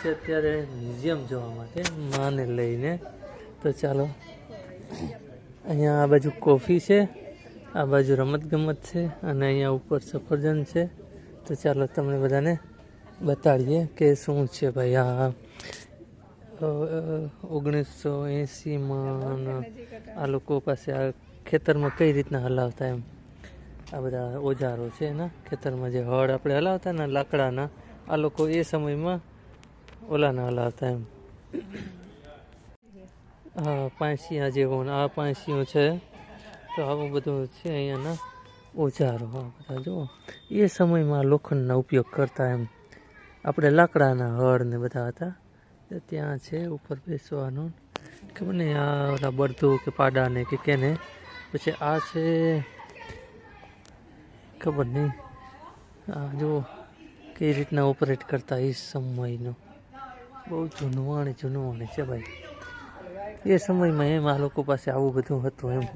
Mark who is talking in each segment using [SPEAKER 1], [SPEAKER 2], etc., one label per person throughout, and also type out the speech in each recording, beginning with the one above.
[SPEAKER 1] છે અત્યારે મ્યુઝિયમ જોવા માટે, માને લઈને. તો ચાલો, અહીંયા આ બાજુ કોફી છે, આ બાજુ રમતગમત છે, અને અહીંયા ઉપર સફરજન છે. તો ચાલો તમને બધાને બતાડીએ કે શું છે ભાઈ આ. ઓગણીસો એંસીમાં આ લોકો પાસે આ ખેતરમાં કઈ રીતના હલાવતા એમ? આ બધા ઓજારો છે એના ખેતરમાં જે હળ આપણે હલાવતા ને લાકડાના, આ લોકો એ સમયમાં ઓલાના હતા એમ. હા પાંસિયા જેવો આ પાંસિયું છે, તો આવું બધું છે અહીંયાના ઓજારો આ બધા જુઓ. એ સમયમાં લોખંડના ઉપયોગ કરતા એમ. આપણે લાકડાના હળ ને બધા હતા ત્યાં છે, ઉપર બેસવાનું. ખબર નહીં, આ ઓલા બળતું કે પાડાને કે કેને, પછી આ છે, ખબર નહીં. આ જુઓ, કઈ રીતના ઓપરેટ કરતા એ સમયનો. બહુ જૂનવાણી જૂનવાણી છે ભાઈ. એ સમયમાં એમ આ લોકો પાસે આવું બધું હતું એમ.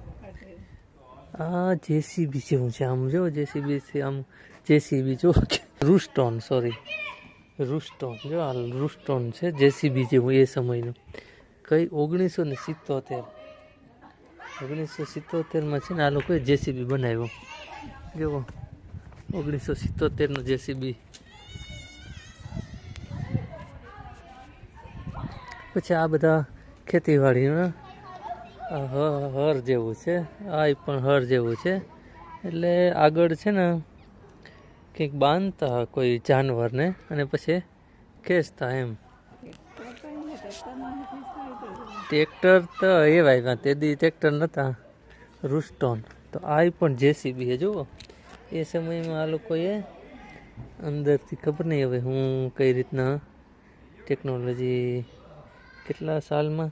[SPEAKER 1] આ જેસીબી જેવું છે આમ, જો જેસીબી છે આમ, જેસીબી જો રૂસ્ટોન સોરી રૂસ્ટોન, જો આ રૂસ્ટોન છે જેસીબી જેવું એ સમયનું. કઈ ઓગણીસો ને સિત્તોતેર, ઓગણીસો સિત્તોતેરમાં છે ને આ લોકોએ જેસીબી બનાવ્યો. જુઓ, ઓગણીસો સિત્તોતેરનું જેસીબી. પછી આ બધા ખેતીવાડીના હર જેવું છે આ પણ હર જેવું છે. એટલે આગળ છે ને, કંઈક બાંધતા કોઈ જાનવરને અને પછી ખેંચતા એમ. ટ્રેક્ટર તો એવા આવ્યા તે દી ટ્રેક્ટર નહોતા રૂસ્ટોન. તો આ પણ જેસીબી છે જુઓ. એ સમયમાં આ લોકોએ અંદરથી ખબર નહીં હવે હું કઈ રીતના ટેકનોલોજી કેટલા સાલમાં?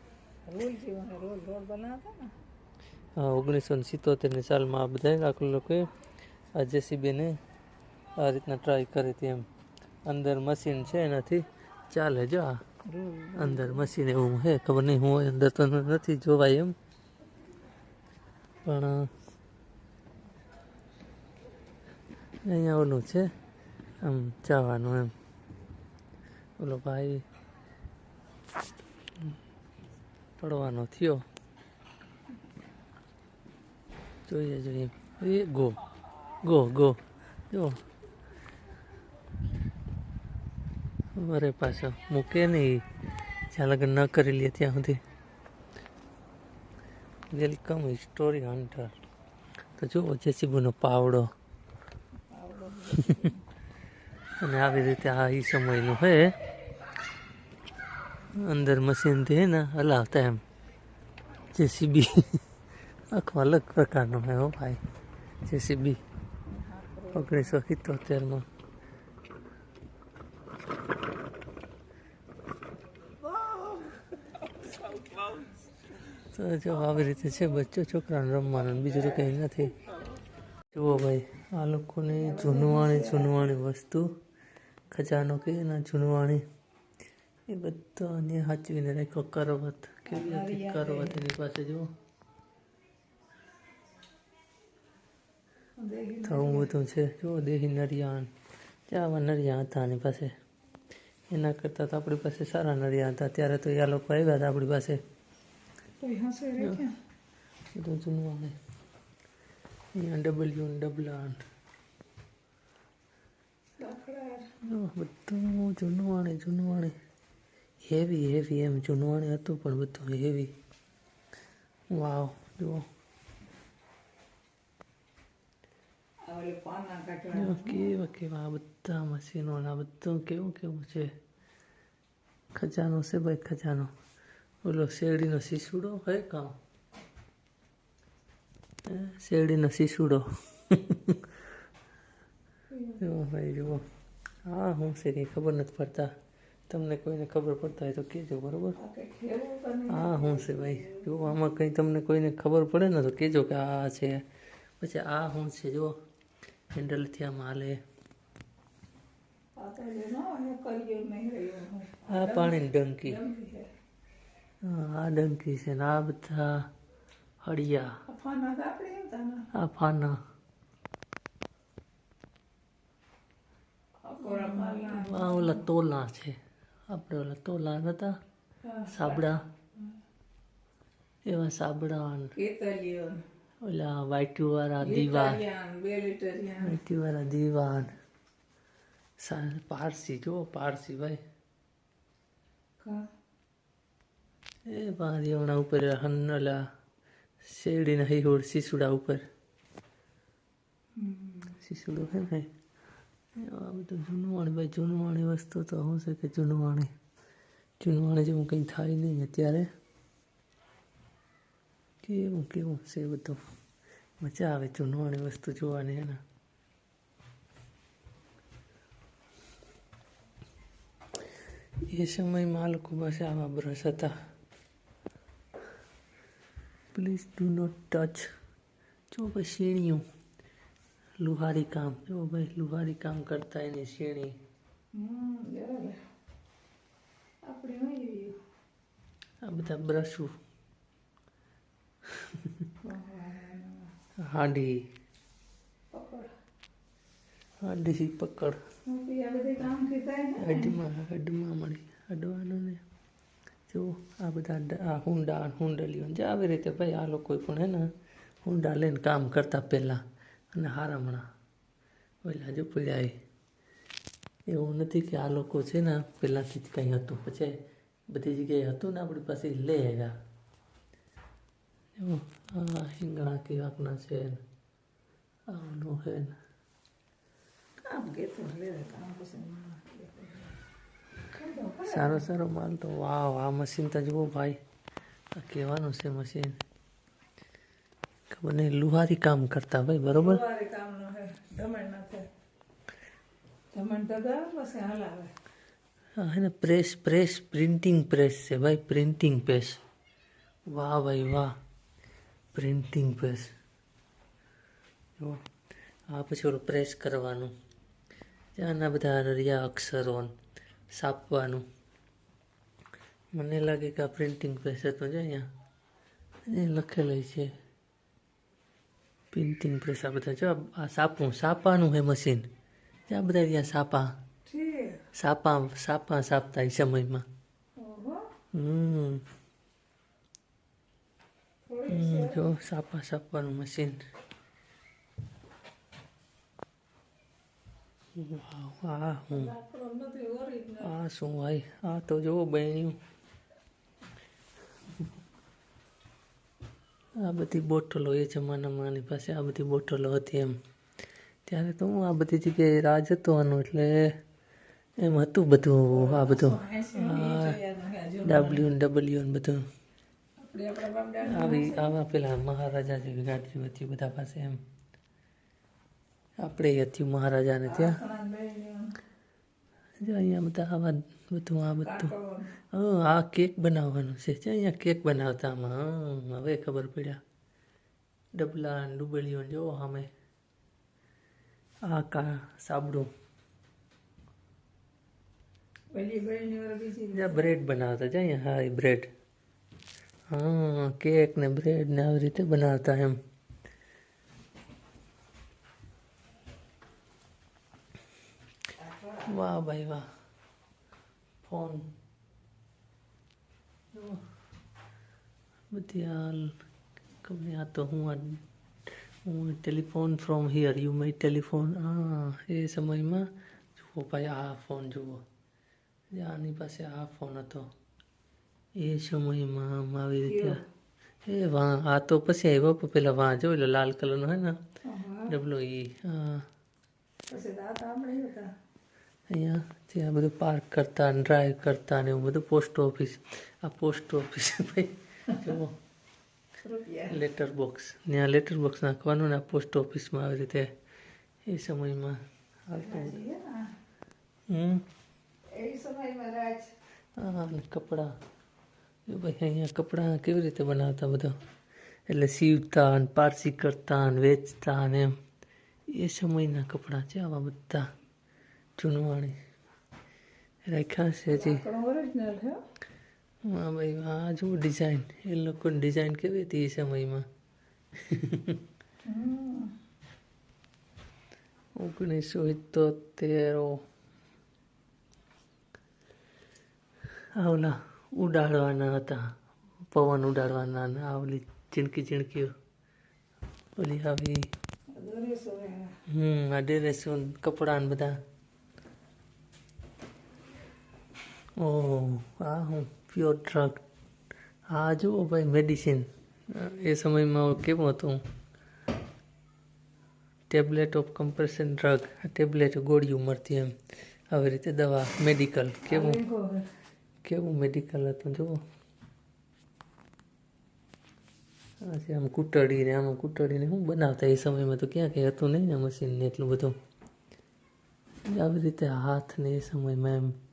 [SPEAKER 1] હા ઓગણીસો ને સિત્તોતેરની સાલમાં આ બધા આખું લોકોએ આ જેસીબીને આ રીતના ટ્રાય કરી હતી એમ. અંદર મશીન છે એનાથી ચાલે જો આ. અંદર મશીન એવું હે ખબર નહીં હું અંદર તો નથી જોવાય એમ. પણ અહીંયા ઓલું છે આમ જવાનું એમ. ઓલો ભાઈ પડવાનો થયો. જોઈએ જોઈએ. એ ગો. Go go. જો. અરે પાછો મૂકે નહીં. જ્યાં લગ્ન ન કરી લે ત્યાં સુધી. Welcome story hunter. તો જુઓ જેસીબુનો પાવડો. અને આવી રીતે આ એ સમયનું હે. અંદર મશીનથી ને હલાવતા એમ. જેસીબી. આખો અલગ પ્રકારનો હો ભાઈ. જેસીબી. ઓગણીસો સિત્તોતેરમાં. તો જો આવી રીતે છે બચ્ચો છોકરાને રમવાનું બીજું તો કંઈ નથી. જુઓ ભાઈ, આ લોકોની જૂનવાણી જૂનવાણી વસ્તુ. ખજાનો કે એના જૂનવાણી? એ બધાને સાચવીને રાખ્યો કરવત. કેવી હતી કરવત એની પાસે જુઓ. થવું બધું છે. જુઓ દેહી નરિયાણ. આવા નરિયા હતા એની પાસે. એના કરતાં તો આપણી પાસે સારા નરિયા હતા. ત્યારે તો એ આ લોકો આવ્યા હતા આપણી પાસે. બધું જૂનવાણી અહીંયા ડબલ્યુ ડબલા બધું જૂનવાણી જૂનવાણી હેવી હેવી એમ જૂનવાણી હતું પણ બધું હેવી વાવ જુઓ. કેવા કેવા આ બધા મશીનો આ બધું કેવું કેવું છે? ખજાનો છે ભાઈ ખજાનો. ઓલો શેરડીનો શીશુડો હે કામ? શેરડીનો શીશુડો જુઓ ભાઈ જુઓ. હા હું છે કંઈ ખબર નથી પડતા. તમને કોઈને ખબર પડતા હોય તો કહેજો બરોબર? આ શું છે ભાઈ? જો આમાં કંઈ તમને કોઈને ખબર પડે ને તો કહેજો કે આ છે. પછી આ શું છે જો. હેન્ડલથી આમ હાલે આ પાણીની ડંકી. આ ડંકી છે ને આ બધા હળિયા. આ ફાના આ ઓલા તોલા છે. આપણે ઓલા તોલા નતા? સાબડા. એવા સાબડા ઓલા વાઈટ્યુ વાળા દીવા
[SPEAKER 2] લીટરિયન બે લીટરિયન
[SPEAKER 1] વાઈટ્યુ વાળા દીવાન પારસી જો પારસી ભાઈ. એ પારી હમણાં ઉપર હન્નલા શેરડીના હિહોડ શીસુડા ઉપર. શીસુડો હે ને આ બધું જૂનવાણી, ભાઈ જૂનવાણી વસ્તુ તો શું છે કે જૂનવાણી. જૂનવાણી જેવું કંઈ થાય નહીં અત્યારે. કેવું કેવું છે બધું? મજા આવે જૂનવાણી વસ્તુ જોવાની એના. એ સમયમાં લોકો પાસે આવા બ્રશ હતા. પ્લીઝ ડુ નોટ ટચ જો ભાઈ શીણીયું લુહારી કામ. જો ભાઈ લુહારી કામ કરતા એની શીણી. આ બધા બ્રશો. હાંડી. હાંડી પકડ. હડમાં હડમાં મળી. હડવાનું ને. જો આ બધા આ હુંડા હુંડલીઓ. જે આવી રીતે ભાઈ આ લોકો પણ હે ને હુંડા લઈને કામ કરતા પહેલાં. અને હારામણા ઓલા જો પડ્યા. એવું નથી કે આ લોકો છે ને પહેલાંથી જ કંઈ હતું. પછી બધી જગ્યાએ હતું ને આપણી પાસે ઈ લે આવ્યા. એવું. આ હિંગણા કેવાકના છે ને. છે ને.
[SPEAKER 2] કામ કામ
[SPEAKER 1] સારો સારો માલ તો વાહ આ મશીન તો જુઓ ભાઈ. કહેવાનું છે મશીન. ખબર મને લુહારી કામ કરતા ભાઈ બરોબર?
[SPEAKER 2] લુહારી કામ નો હે ધમણ ના થાય ધમણ દગા પછી હલાવે.
[SPEAKER 1] હા હે ને પ્રેસ પ્રેસ પ્રિન્ટિંગ પ્રેસ છે ભાઈ પ્રિન્ટિંગ પ્રેસ વાહ ભાઈ વાહ પ્રિન્ટિંગ પ્રેસ જો આ પછી ઓલું પ્રેસ કરવાનું. ત્યાંના બધા રહ્યા અક્ષરો સાપવાનું છાપવાનું. મને લાગે કે આ પ્રિન્ટિંગ પ્રેસ હતું છે અહીંયા લખેલું છે. પ્રિન્ટિંગ પ્રેસ આ બધા જો આ સાપું સાપાનું હે મશીન આ બધા રહ્યા સાપા. સાપા સાપા સાપતા એ સમયમાં. હમ. જો સાપા સાપવાનું મશીન આ શું ભાઈ આ તો જોવો બહેણ્યું આ બધી બોટલો એ જમાનામાં આની પાસે આ બધી બોટલો હતી એમ. ત્યારે તો હું આ બધી જગ્યાએ રાજ હતો આનું એટલે એમ હતું બધું આ બધું. ડબલ્યુ ડબલ્યુ ને બધું. આવી, આવા પેલા મહારાજા જેવી ગાડીઓ હતી બધા પાસે એમ. આપણે હતી મહારાજાને ત્યાં. જો અહીંયા બધા આવા બધું આ બધું. હા આ કેક બનાવવાનું છે. જો અહીંયા કેક બનાવતા આમાં. હવે ખબર પડ્યા. ડબલા ડુબલીઓ જોવો સામે આ કા સાબડું. બ્રેડ બનાવતા. જાય અહીંયા હા એ બ્રેડ. હા કેક ને બ્રેડ ને આવી રીતે બનાવતા એમ. વાહ ભાઈ વાહ. ફોન. બધી હાલ ગમે આ તો હું આ હું telephone from here you my telephone. હા એ સમયમાં જુઓ ભાઈ આ ફોન જુઓ. આની પાસે આ ફોન હતો. એ સમયમાં આવી રીતે એ વાહ આ તો પછી આવ્યો પણ પેલા વાહ જો એટલે લાલ કલરનો હે ને? ડબલો ઈ હા
[SPEAKER 2] પછી દાંત આપણે હતા
[SPEAKER 1] અહીંયા ત્યાં બધું પાર્ક કરતા ને ડ્રાઈવ કરતા ને એવું બધું પોસ્ટ ઓફિસ આ પોસ્ટ ઓફિસ ભાઈ. જુઓ. લેટર બોક્સ ત્યાં લેટર બોક્સ નાખવાનું ને આ પોસ્ટ ઓફિસમાં આવી રીતે એ સમયમાં
[SPEAKER 2] આવતું
[SPEAKER 1] હમ? હા કપડાં. એ ભાઈ અહીંયા કપડાં કેવી રીતે બનાવતા બધા? એટલે સીવતા ને પારસી કરતા ને વેચતા ને એમ. એ સમયના કપડાં છે આવા બધા. જૂનવાણી રાખ્યા છે હજી.
[SPEAKER 2] હા.
[SPEAKER 1] ભાઈ આ જુઓ ડિઝાઇન એ લોકોની ડિઝાઇન કેવી હતી એ સમયમાં. ઓગણીસો ઇત્તોતેર આવલા ઉડાડવાના હતા. પવન ઉડાડવાના ને આ ચીણકી ચીણકીઓ ઓલી આવી. હમ આ ડ્રેસો કપડા બધા. ઓહ આ હું પ્યોર ડ્રગ આ જુઓ ભાઈ મેડિસિન એ સમયમાં કેવું હતું? Tablet of compression drug tablet ગોળીઓ મળતી એમ. આવી રીતે દવા મેડિકલ કેવું? કેવું મેડિકલ હતું જુઓ. પછી આમ કૂટડીને આમ કૂટડીને શું બનાવતા એ સમયમાં તો ક્યાં કંઈ હતું નહીં ને મશીનને એટલું બધું. આવી રીતે હાથને એ સમયમાં એમ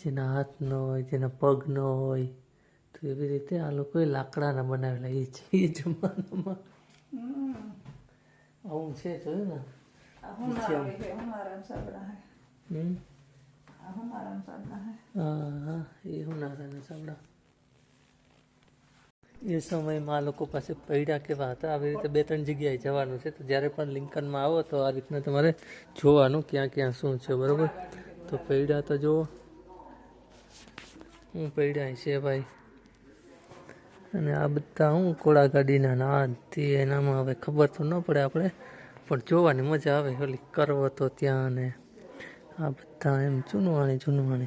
[SPEAKER 1] જેના હાથનો હોય જેના પગનો હોય તો એવી રીતે આ લોકોએ લાકડાના બનાવેલા. એ છે એ જમાનામાં. આવું છે જોયું ને? હા. એ હુનારાના સાબડા. એ સમયમાં આ લોકો પાસે પૈડા કેવા હતા. આવી રીતે બે ત્રણ જગ્યાએ જવાનું છે. તો જ્યારે પણ લિંકનમાં આવો તો આ રીતના તમારે જોવાનું ક્યાં ક્યાં શું છે બરાબર? તો પૈડા તો જુઓ. હું પડ્યા છે ભાઈ. અને આ બધા હું કોળા ગાડીના ના તે એનામાં હવે ખબર તો ન પડે આપણે, પણ જોવાની મજા આવે ઓલી કરવતો ત્યાં ને. આ બધા એમ ચૂનવાણી ચૂનવાણી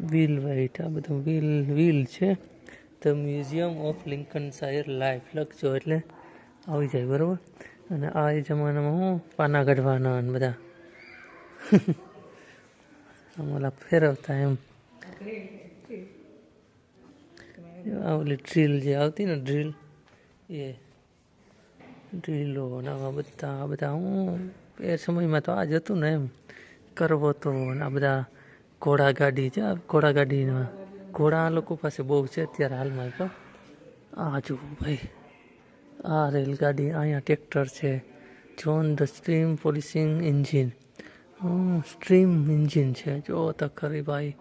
[SPEAKER 1] વ્હીલ વાઇટ આ બધું વ્હીલ વ્હીલ છે. The museum of Lincolnshire life લખજો એટલે આવી જાય, બરાબર? અને આ જમાનામાં હું પાના કાઢવાના બધા. અમારા ફેરવતા એમ. ઓલી ડ્રીલ જે આવતી ને ડ્રીલ એ ડ્રીલો ને આવા બધા, આ બધા હું એ સમયમાં તો આ જ હતું ને એમ, કરવો તો ને આ બધા ઘોડા ગાડી છે ઘોડા ગાડીના ઘોડા લોકો પાસે બહુ છે અત્યારે હાલમાં તો. આ જુઓ ભાઈ, આ રેલગાડી, અહીંયા ટ્રેક્ટર છે John the stream policing engine stream engine છે, જો તો ખરી ભાઈ.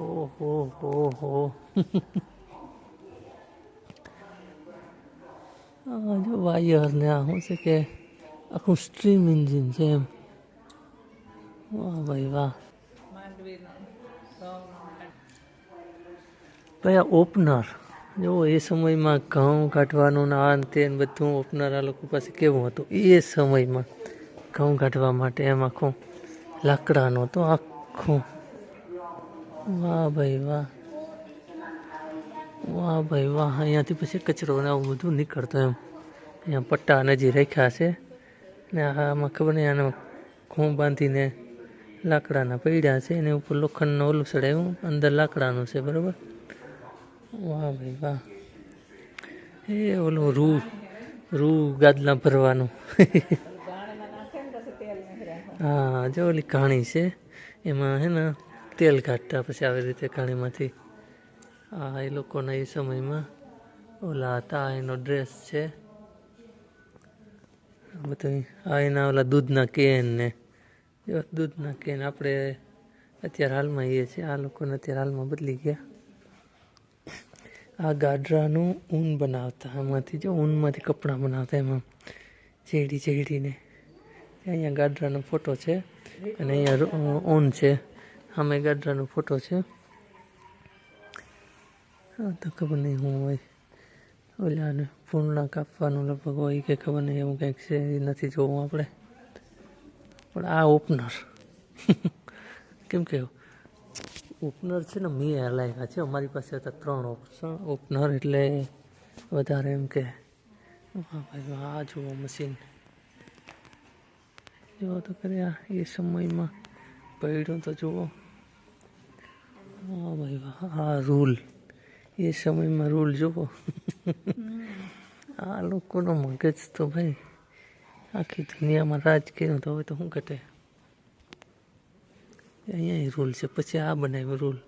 [SPEAKER 1] ઓહો હો હો જો વાયર ને આ શું છે કે આખું સ્ટ્રીમ એન્જિન છે એમ વાહ ભાઈ વાહ ભાઈ આ ઓપનર જો, એ સમયમાં ઘઉં કાઢવાનું ને આ તે બધું ઓપનર આ લોકો પાસે કેવું હતું? એ સમયમાં ઘઉં કાઢવા માટે એમ આખું લાકડાનું હતું આખું વાહ ભાઈ વાહ. વાહ ભાઈ વાહ. અહીંયાથી પછી કચરો ને આવું બધું નીકળતો એમ. અહીંયા પટ્ટા નજી રાખ્યા છે ને આમાં ખબર નહીં આને ઘઉં બાંધીને લાકડાના પડ્યા છે એની ઉપર લોખંડનું ઓલું ચડાવ્યું અંદર લાકડાનું છે બરાબર? વાહ ભાઈ વાહ. એ ઓલું રૂ રૂ ગાદલા ભરવાનું. હા જો ઓલી કહાણી છે એમાં હે ને તેલ કાઢતા પછી આવી રીતે ઘાણીમાંથી આ એ લોકોના એ સમયમાં ઓલા હતા એનો ડ્રેસ છે. આ એના ઓલા દૂધના કેન ને, એવા દૂધના કેન આપણે અત્યારે હાલમાં એ છે આ લોકોને અત્યારે હાલમાં બદલી ગયા. આ ગાડરાનું ઊન બનાવતા એમાંથી જો ઊનમાંથી કપડાં બનાવતા, એમાં ચેડી ચેડીને અહીંયા ગાડરાનો ફોટો છે અને અહીંયા ઊન છે. સામે ગાડરાનો ફોટો છે. હા, તો ખબર નહીં હું હોય. ઓલાને પૂર્ણા કાપવાનું લગભગ હોય કે ખબર નહીં, એવું કંઈક છે, એ નથી જોવું આપણે. પણ આ ઓપનર કેમ કે ઓપનર છે ને મેં હલાવ્યા છે. અમારી પાસે હતા ત્રણ ઓપ્શન. ઓપનર એટલે વધારે એમ કે હા ભાઈ આ જુઓ મશીન. જુઓ તો કર્યા એ સમયમાં પડ્યું તો જુઓ. હા ભાઈ વાહ આ રૂલ એ સમયમાં રૂલ જુઓ. આ લોકોનો મગજ તો ભાઈ આખી દુનિયામાં રાજ કર્યું તો હવે તો શું ઘટે? અહીંયા રૂલ છે. પછી આ બનાવ્યો રૂલ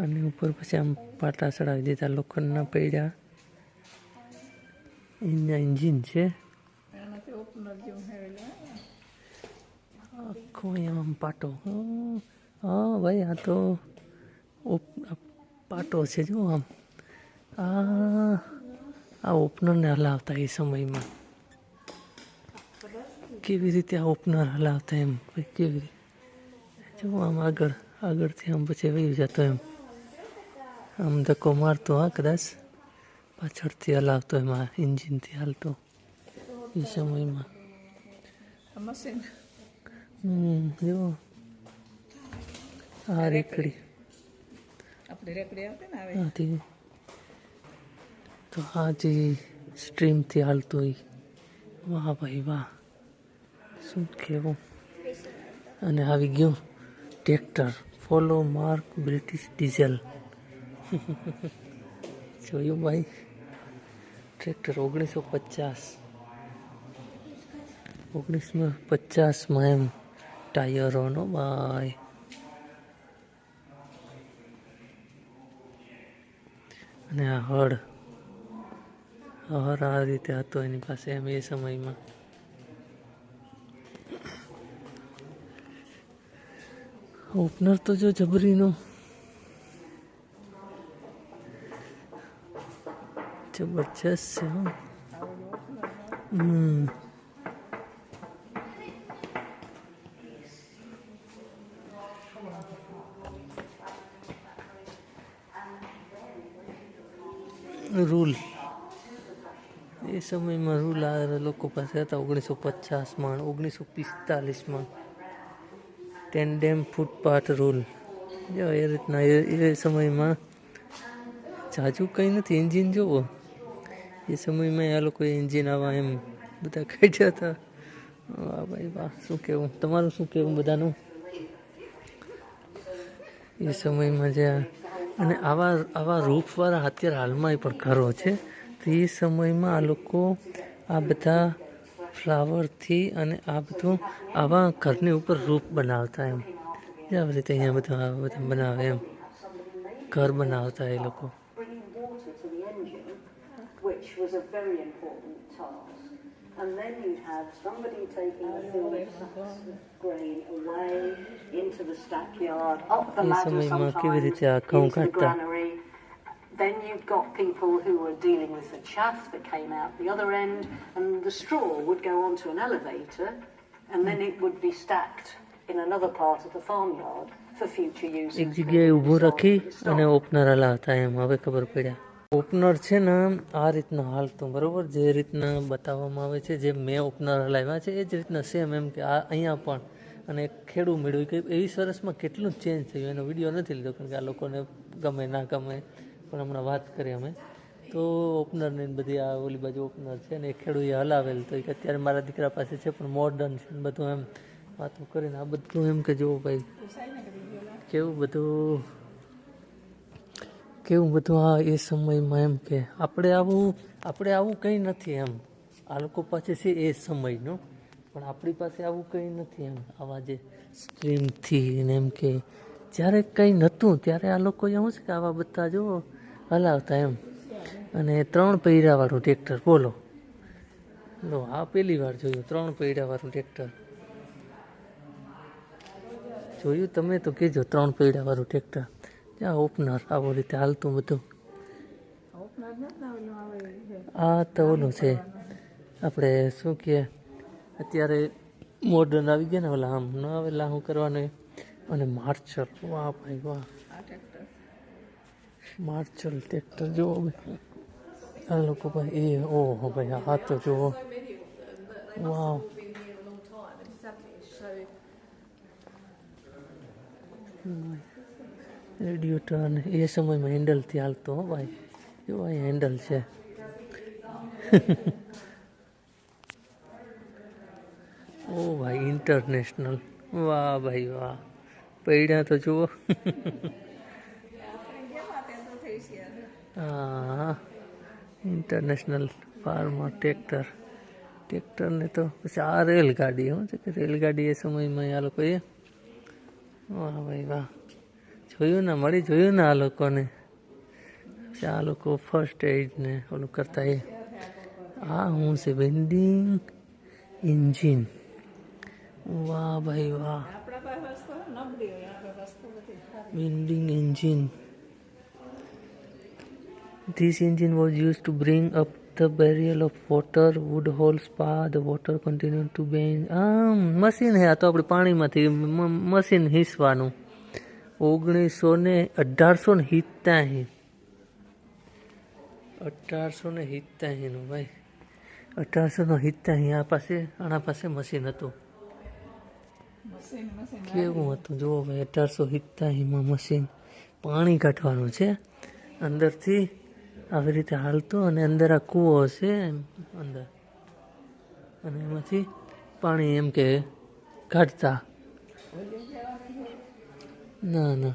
[SPEAKER 1] આની ઉપર પછી આમ પાટા ચડાવી દીધા. લોખંડના પૈડા. એના એન્જિન છે
[SPEAKER 2] એનાથી ઓપનર જેવું હેવેલા
[SPEAKER 1] આખો આમ પાટો. હા, ભાઈ આ તો પાટો છે જો આમ. આ આ ઓપનરને હલાવતા એ સમયમાં. કેવી રીતે આ ઓપનર હલાવતા એમ? કેવી રીતે? જો આમ આગળ આગળથી આમ પછી વહી જતો એમ. આમ ધક્કો મારતો હા કદાચ. પાછળથી હલાવતો એમાં એન્જિનથી હાલતો. એ સમયમાં.
[SPEAKER 2] મશીન.
[SPEAKER 1] હમ જો. આ રેકડી.
[SPEAKER 2] આપણે રેકડી આવતી ને આવે?
[SPEAKER 1] આથી તો આ જે સ્ટ્રીમથી હાલતું હોય. વાહ ભાઈ વાહ. શું કહેવું? અને આવી ગયું tractor. Follow mark British diesel જોયું ભાઈ? ટ્રેક્ટર ઓગણીસો પચાસ. ઓગણીસો પચાસમાં એમ. ટાયરોનો ભાઈ અને આ હળ. હળ આ રીતે હતો એની પાસે એમ એ સમયમાં. ઓપનર તો જો જબરીનો. જબરજસ્ત છે હમ. રૂલ એ સમયમાં રૂલ આ લોકો પાસે હતા ઓગણીસો પચાસમાં ઓગણીસો પિસ્તાલીસમાં. ટેન્ડેમ ફૂટપાથ રૂલ જો એ રીતના એ એ સમયમાં જાજુ કંઈ નથી એન્જિન જુઓ એ સમયમાં આ લોકોએ એન્જિન આવા એમ બધા કાઢ્યા હતા વાહ ભાઈ વાહ, શું કહેવું? તમારું શું કહેવું બધાનું? એ સમયમાં જે અને આવા આવા રૂપવાળા અત્યારે હાલમાં પણ ઘરો છે. તો એ સમયમાં આ લોકો આ બધા ફ્લાવરથી અને આ બધું આવા ઘરની ઉપર રૂપ બનાવતા એમ. આવી રીતે અહીંયા બધું બધું બનાવે એમ. ઘર બનાવતા એ લોકો.
[SPEAKER 3] task. And then you'd have somebody taking the field sacks of grain away into the stackyard, up the
[SPEAKER 1] A
[SPEAKER 3] ladder
[SPEAKER 1] સમયમાં કેવી
[SPEAKER 3] sometimes,
[SPEAKER 1] રીતે આ ઘઉં
[SPEAKER 3] into the
[SPEAKER 1] કાઢતા
[SPEAKER 3] granary. Then you've got people who were dealing with the chaff that came out the other end, and the straw would go onto an elevator, and then it would be stacked in another part of the farmyard for future use.
[SPEAKER 1] એક
[SPEAKER 3] as
[SPEAKER 1] જગ્યાએ ઊભું
[SPEAKER 3] food
[SPEAKER 1] રાખી
[SPEAKER 3] stock.
[SPEAKER 1] અને opener હલાવતા એમ હવે ખબર પડ્યા opener છે ને, આ રીતના હાલતું બરોબર જે રીતના બતાવવામાં આવે છે, જે મેં ઓપનર હલાવ્યા છે, એ જ રીતના સેમ એમ કે આ અહીંયા પણ અને ખેડૂ મેળવ્યું કે એવી સરસમાં કેટલું ચેન્જ થયું? એનો વીડિયો નથી લીધો, કારણ કે આ લોકોને ગમે ના ગમે, પણ હમણાં વાત કરી અમે. તો ઓપનરની બધી આ ઓલી બાજુ ઓપનર છે ને, એ ખેડૂએ હલાવેલ તો કે અત્યારે મારા દીકરા પાસે છે, પણ મોડર્ન છે બધું એમ વાતો કરીને, આ બધું એમ કે જુઓ ભાઈ. કેવું બધું? કેવું બધું આ એ સમયમાં એમ કે આપણે આવું આપણે આવું કંઈ નથી એમ. આ લોકો પાસે છે એ સમયનું, પણ આપણી પાસે આવું કંઈ નથી એમ. આવા જે સ્ટ્રીમથી ને એમ કે જ્યારે કંઈ નહોતું, ત્યારે આ લોકો શું છે કે આવા બધા જો હલાવતા એમ. અને ત્રણ પૈડાવાળું ટ્રેક્ટર બોલો. લો, આ પહેલી વાર જોયું, ત્રણ પૈડાવાળું ટ્રેક્ટર જોયું તમે તો કહેજો, ત્રણ પૈડાવાળું ટ્રેક્ટર ત્યાં ઓપનર આવો રીતે હાલતું બધું. આ તો ઓલું છે. આપણે શું કહે અત્યારે મોડર્ન આવી ગયા ને, ઓલા આમ ન આવે લાહું કરવાનું. અને માર્ચલ વાહ ભાઈ વાહ.
[SPEAKER 2] માર્ચર ટ્રેક્ટર
[SPEAKER 1] જુઓ ભાઈ. આ લોકો ભાઈ, એ, ઓહો ભાઈ, આ તો જુઓ વાહ. રેડિયેટર ટર્ન, એ સમયમાં હેન્ડલથી હાલતો હો ભાઈ. એવો હેન્ડલ છે. ઓ ભાઈ ઇન્ટરનેશનલ વાહ ભાઈ વાહ. પૈડ્યા તો જુઓ. હા ઇન્ટરનેશનલ ફાર્મર ટ્રેક્ટર ટ્રેક્ટરને તો પછી આ રેલગાડી શું છે કે રેલગાડી એ સમયમાં આ લોકોએ વાહ ભાઈ વાહ. જોયું ને, મળી જોયું ને આ લોકોને? આ લોકો ફર્સ્ટ એડ ને ઓલું કરતા એ. આ હું છે વેન્ડિંગ એન્જિન વાહ ભાઈ વાહ.
[SPEAKER 2] વેન્ડિંગ એન્જિન ધીસ નબળી
[SPEAKER 1] was use to bring up the barrel of water would hold spa the water continue to been આમ મશીન હે, આ તો આપણે પાણીમાંથી મશીન હીસવાનું. ઓગણીસો ને અઢારસો ને સિત્યાસી અઢારસો ને સિત્યાસીનું ભાઈ. અઢારસો ને સિત્યાસી આ પાસે આના પાસે મશીન હતું. કેવું હતું? જુઓ ભાઈ અઢારસો સિત્યાસીમાં મશીન પાણી કાઢવાનું છે. અંદરથી આવી રીતે હાલતો અને અંદર આ કૂવો હશે એમ અંદર. અને એમાંથી પાણી એમ કે કાઢતા. ના ના.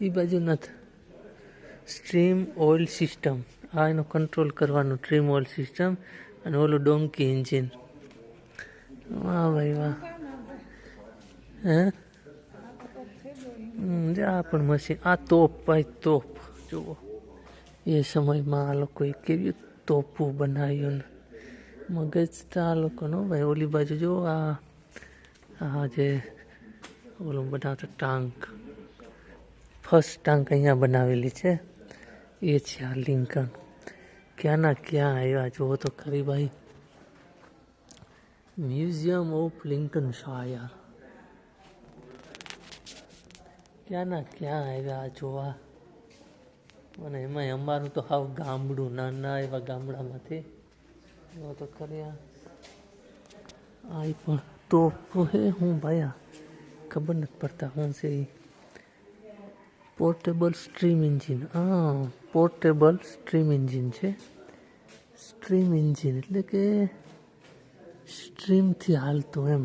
[SPEAKER 1] એ બાજુ નથી. સ્ટ્રીમ ઓઇલ સિસ્ટમ આ એનો કંટ્રોલ કરવાનું સ્ટ્રીમ ઓઇલ સિસ્ટમ અને ઓલું ડોંકી એન્જિન વાહ ભાઈ, વાહ. હે? આ પણ મશીન આ તોપ ભાઈ, તોપ. જુઓ. એ સમયમાં આ લોકોએ કેવી તોપું બનાવ્યું ને. મગજ તો આ લોકોનો, ભાઈ, ઓલી બાજુ જુઓ, આ આ જે ઓલું બનાવતા ટાંક. ફર્સ્ટ ટાંક અહીંયા બનાવેલી છે. એ છે આ લિંકન. ક્યાંના ક્યાં આવ્યા જુઓ તો ખરી ભાઈ મ્યુઝિયમ ઓફ લિંકન શાયર ક્યાંના ક્યાં આવ્યા જોવા અને એમાં અમારું તો હાવ ગામડું, નાના એવા ગામડામાંથી. જોવો તો ખરી આ. પણ તો હે હું ભાઈ આ ખબર નથી પડતા હું છે પોર્ટેબલ સ્ટ્રીમ એન્જિન. હા, પોર્ટેબલ સ્ટ્રીમ એન્જિન છે. સ્ટ્રીમ એન્જિન એટલે કે સ્ટ્રીમથી હાલતું એમ.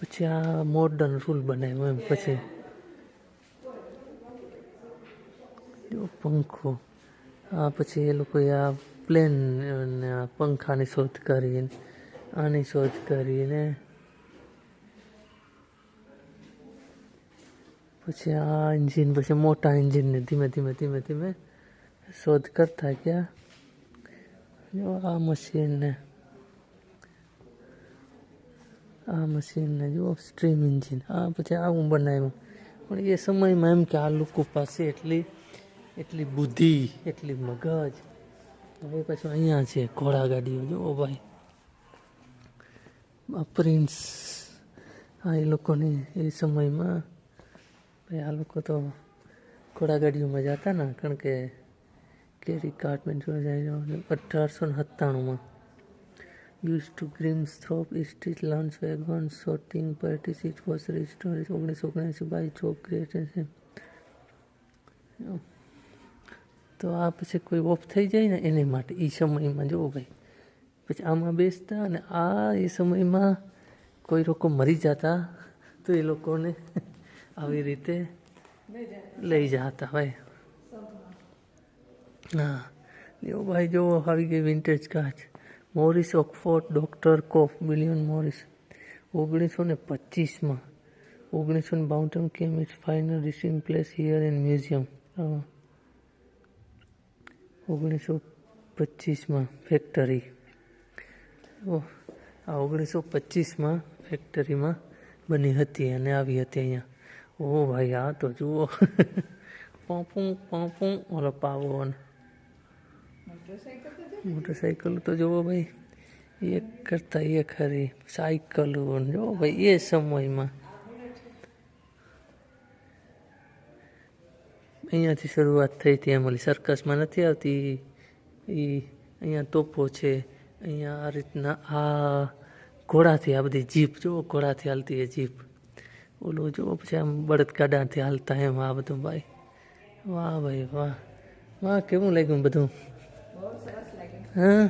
[SPEAKER 1] પછી આ મોડર્ન રૂલ બનાવ્યો એમ, પછી. પંખો. આ પછી એ લોકોએ આ પ્લેન પંખાની શોધ કરીને આની શોધ કરીને. પછી આ એન્જિન પછી મોટા એન્જિનને ધીમે ધીમે ધીમે ધીમે શોધ કરતા ગયા. જો આ મશીનને આ મશીનને જુઓ સ્ટ્રીમ એન્જિન આ પછી આવું બનાવ્યું. પણ એ સમયમાં એમ કે આ લોકો પાસે એટલી એટલી બુદ્ધિ, એટલી મગજ. હવે પાછું અહીંયા છે ઘોડાગાડીઓ જુઓ ભાઈ. પ્રિન્સ, આ એ લોકોની એ સમયમાં, ભાઈ આ લોકો તો ઘોડાગાડીઓમાં જતા ને, કારણ કે કેરી કાર્ટમેન્ટ જોવા જાય અઢારસો ને સત્તાણુંમાં. Used to Grimsthorpe Estate Lounge wagon Sorting party seat was restored ઓગણીસો ઓગણસી બાય જોબ ક્રિએટર તો આ પછી કોઈ ઓફ થઈ જાય ને એને માટે એ સમયમાં, જુઓ ભાઈ. પછી આમાં બેસતા અને આ એ સમયમાં કોઈ લોકો મરી જતા તો એ લોકોને આવી રીતે લઈ જતા ભાઈ હા. જો ભાઈ જો આવી ગઈ વિન્ટેજ કાચ. Morris Oxford, doctor cough billion Morris. ઓગણીસો ને પચીસમાં. ઓગણીસો ને બાઉન્ટન came it's final rising place here in museum ઓગણીસો પચીસમાં ફેક્ટરી આ ઓગણીસો પચીસમાં ફેક્ટરીમાં બની હતી અને આવી હતી અહીંયા. ઓ ભાઈ, આ તો જુઓ. પોપું પોપું ઓલો પાવો ને
[SPEAKER 2] મોટરસાઇકલ તો
[SPEAKER 1] જુઓ ભાઈ, એક કરતા એ ખરી સાયકલો જુઓ ભાઈ, એ સમયમાં. અહીંયાથી શરૂઆત થઈ હતી, એમ ઓલી સર્કસમાં નથી આવતી. એ અહીંયા તોપો છે. અહીંયા આ રીતના આ ઘોડાથી આ બધી જીપ જુઓ ઘોડાથી હાલતી એ જીપ. ઓલું જુઓ પછી આમ બળદગાડાથી હાલતા એમ આ બધું ભાઈ. વાહ ભાઈ વાહ. વાહ કેવું લાગ્યું બધું? હા?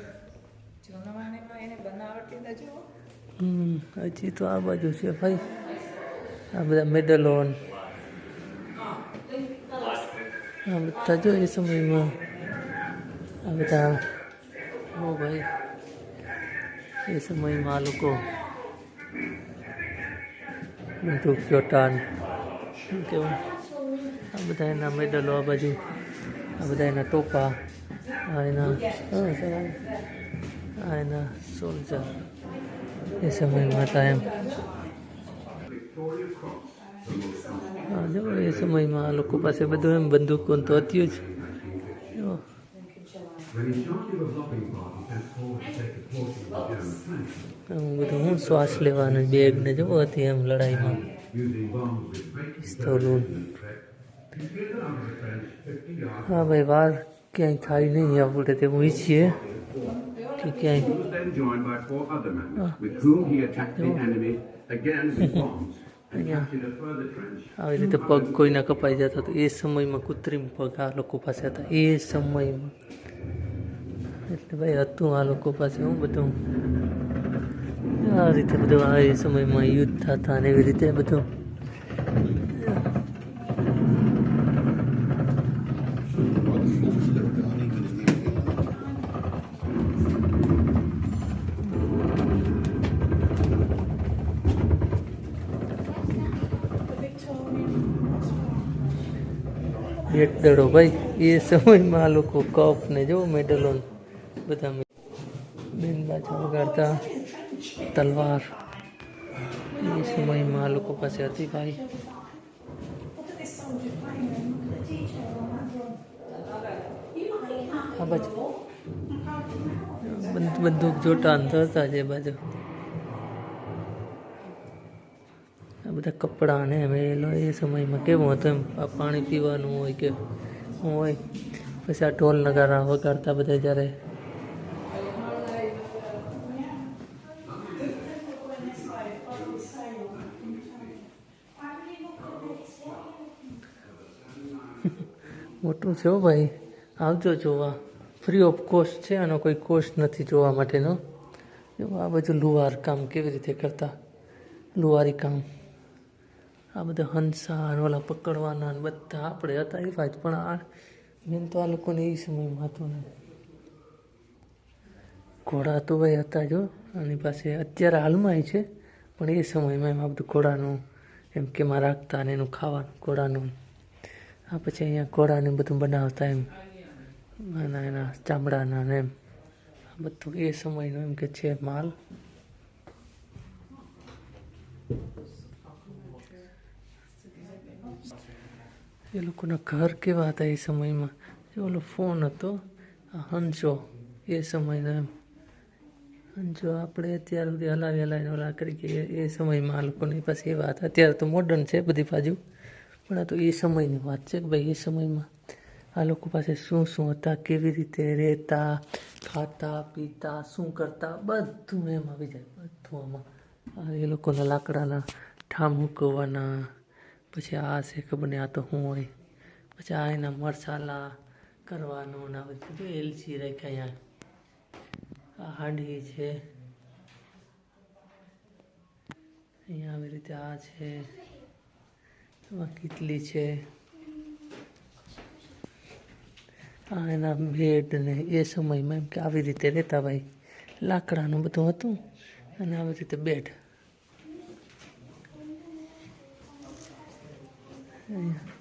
[SPEAKER 1] હજી તો આ બાજુ છે ભાઈ. આ બધા મેડલો આ બધા જો એ સમયમાં આ બધા ઓ ભાઈ. એ સમયમાં લોકો બંદૂક ચોટાન શું કેવું આ બધા એના મેડલો, આ બાજુ, આ બધા એના ટોપા, આ એના આ એના સોલ્જર. એ સમયમાં હતા એમ. જો, એ સમયમાં આ લોકો પાસે બધું એમ બંદૂકો તો હતું જ. આમ બધું હું શ્વાસ લેવાનું બેગ ને જવો હતી એમ લડાઈમાં પિસ્તોલું
[SPEAKER 4] precision and trick, he slid out of the trench 50 yards.
[SPEAKER 1] હા ભાઈ વાર ક્યાંય થાય નહીં આપણે તેવું ઈચ્છીએ કે ક્યાંય. આવી રીતે પગ કોઈના કપાઈ જતા તો એ સમયમાં કૃત્રિમ પગ આ લોકો પાસે હતા એ સમયમાં એટલે ભાઈ હતું આ લોકો પાસે હું બધું આ રીતે બધું આ સમયમાં યુદ્ધ થતા અને એવી રીતે બધું. એક દડો ભાઈ, એ સમયમાં લોકો કપ ને જો મેડલો બધા બેન પાછા વગાડતા. તલવાર. એ સમયમાં આ લોકો પાસે હતી ભાઈ. આ બાજુ. બંદ- બંદૂક જોટા અંદર હતા જે બાજુ. આ બધા કપડાં ને મેલો એ સમયમાં કેવું હતું એમ? પાણી પીવાનું હોય કે હોય? પછી આ ઢોલ નગારા વગાડતા બધા જ્યારે મોટું છે ભાઈ? આવજો જોવા. ફ્રી ઓફ કોસ્ટ છે આનો કોઈ કોસ્ટ નથી જોવા માટેનો. જો આ બધું લુહાર કામ કેવી રીતે કરતા? લુહારી કામ. આ બધા હંસા ઓલા પકડવાના ને બધા આપણે હતા એવા જ પણ આ મેન તો આ લોકોને એ સમયમાં હતું ને ઘોડા તો ભાઈ હતા જો આની પાસે અત્યારે હાલમાં છે, પણ એ સમયમાં એમ આ બધું ઘોડાનું, એમ કેમાં રાખતા અને એનું ખાવાનું, ઘોડાનું. આ પછી અહીંયા ઘોડાને બધું બનાવતા એમ. એના એના ચામડાના ને એમ. બધું એ સમયનું એમ કે છે માલ. એ લોકોના ઘર કેવા હતા એ સમયમાં? જે ઓલો ફોન હતો હંસો એ સમયનો એમ. હંસો આપણે અત્યાર સુધી હલાવી હલાવીને ઓલા કરી કે એ- એ સમયમાં આ લોકોની પાસે એવા હતા. અત્યારે તો મોડર્ન છે બધી બાજુ. પણ આ તો એ સમયની વાત છે કે ભાઈ એ સમયમાં આ લોકો પાસે શું શું હતા, કેવી રીતે રહેતા, ખાતા, પીતા, શું કરતા, બધું એમ આવી જાય, બધું આમાં. એ લોકોના લાકડાના ઠામ મૂકવાના, પછી આ છે ખબર નહીં, આ તો શું હોય. પછી આ એના મસાલા કરવાનું ને આ બધું એલચી રાખ્યા અહીંયા. આ હાંડી છે. અહીંયા આવી રીતે આ છે. એમાં કેટલી છે. આ એના બેડ ને એ સમયમાં એમ કે આવી રીતે રહેતા ભાઈ લાકડાનું બધું હતું અને આવી રીતે બેડ. અહીંયા.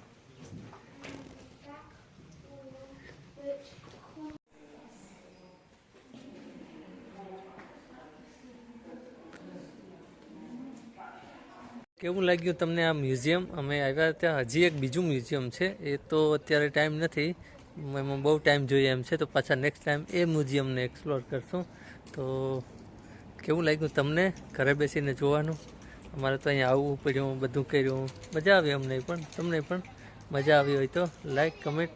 [SPEAKER 1] કેવું લાગ્યું તમને આ મ્યુઝિયમ? અમે આવ્યા ત્યાં, હજી એક બીજું મ્યુઝિયમ છે. એ તો અત્યારે ટાઈમ નથી. એમાં બહુ ટાઈમ જોઈએ એમ છે. તો પાછા નેક્સ્ટ ટાઈમ એ મ્યુઝિયમને એક્સપ્લોર કરશું. તો કેવું લાગ્યું તમને ઘરે બેસીને જોવાનું? અમારે તો અહીંયા આવવું પડ્યું, બધું કર્યું. મજા આવી અમને પણ, તમને પણ. મજા આવી હોય તો લાઈક કમેન્ટ